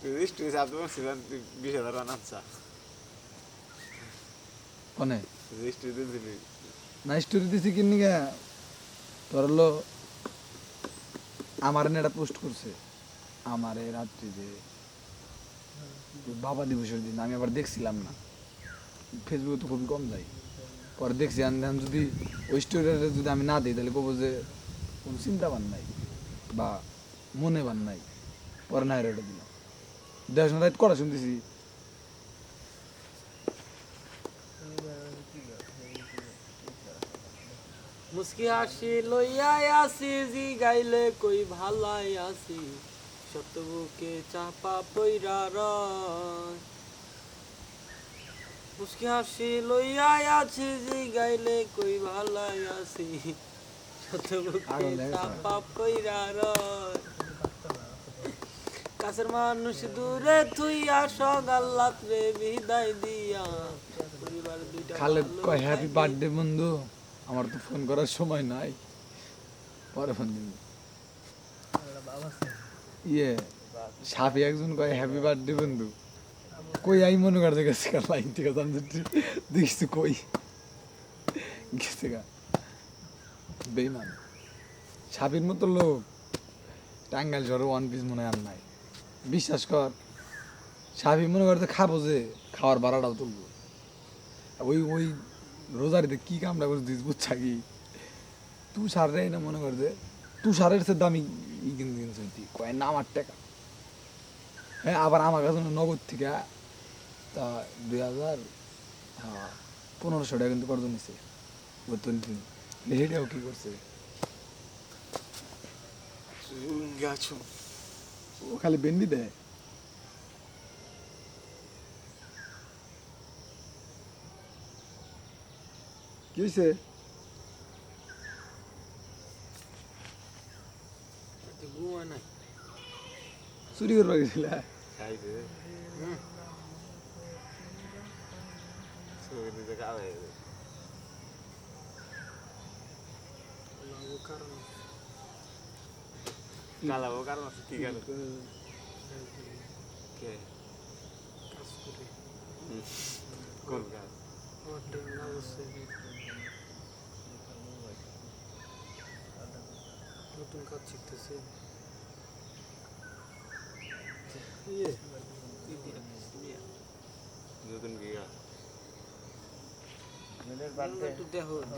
তুই তুই চাপ দেবো ছিলেন তুই বিশ হাজার রান আনছা কনে রেজিস্ট্রি দিয়েছিলি না স্টোরি দিছি কিনি গা তোর হলো আমার এটা পোস্ট করছে আমার এই রাত্রি যে বাবা দিবসের দিন আমি আবার দেখছিলাম না ফেসবুকে তো খুবই কম যাই পরে দেখছি আমি দেখলাম যদি ওই স্টোরিটা যদি আমি না দিই তাহলে কবো যে কোনো চিন্তা বান নাই বা মনে বান নাই পরে না এটা দিলাম দেড়শো রাইট করা শুনতেছি মুস্কি হাসি লইয়াই আসি জি গাইলে কই ভালাই আসি। সত্য বুকে চাপা পইরা রয়। মুস্কি হাসি লইয়াই আছি জি গাইলে কই ভালাই আসি। সত্য বুকে। চাপা পইরা রয়। কাছের মানুষ দূরে থুইয়া সগাল্লাত রে বিদায় দিয়া। খালেদ কয় হ্যাপি বার্থডে বন্ধু। আমার তো ফোন করার সময় নাই। পরে ফোন দিন ইয়ে সাপি একজন কয় হ্যাপি বার্থডে বন্ধু। কই আই মনে করতে গেছে কার লাইন থেকে আমি দেখছি কই। গেছে গা। বেইমান। সাপির মতো লোক। টাঙ্গাইল শহরে ওয়ান পিস মনে হয় আর নাই। বিশ্বাস কর সাপি মনে করতে খাব যে, খাওয়ার ভাড়াটাও তুলবো। ওই ওই রোজারিতে কি কামটা করে দিস বুঝছা কি? তুষার রে না মনে করছে তুষারের সে দামি কিনতে কিনছে কয় না, আমার টাকা। হ্যাঁ আবার আমার কাছে নগদ থেকে তা দুই হাজার পনেরোশো টাকা কিন্তু কত নিছে। বেতন দিন হেঁটেও কি করছে? গাছ খালি বেন্ডি দেয় কি হয়েছে ঘুমায় নাই চুরি করবার গেছিল খাইছে কালাবো কারণ আছে কি কারণ কে কাজ করে কোন কাজ নতুন কাজ শিখতেছে নতুন কি দেখো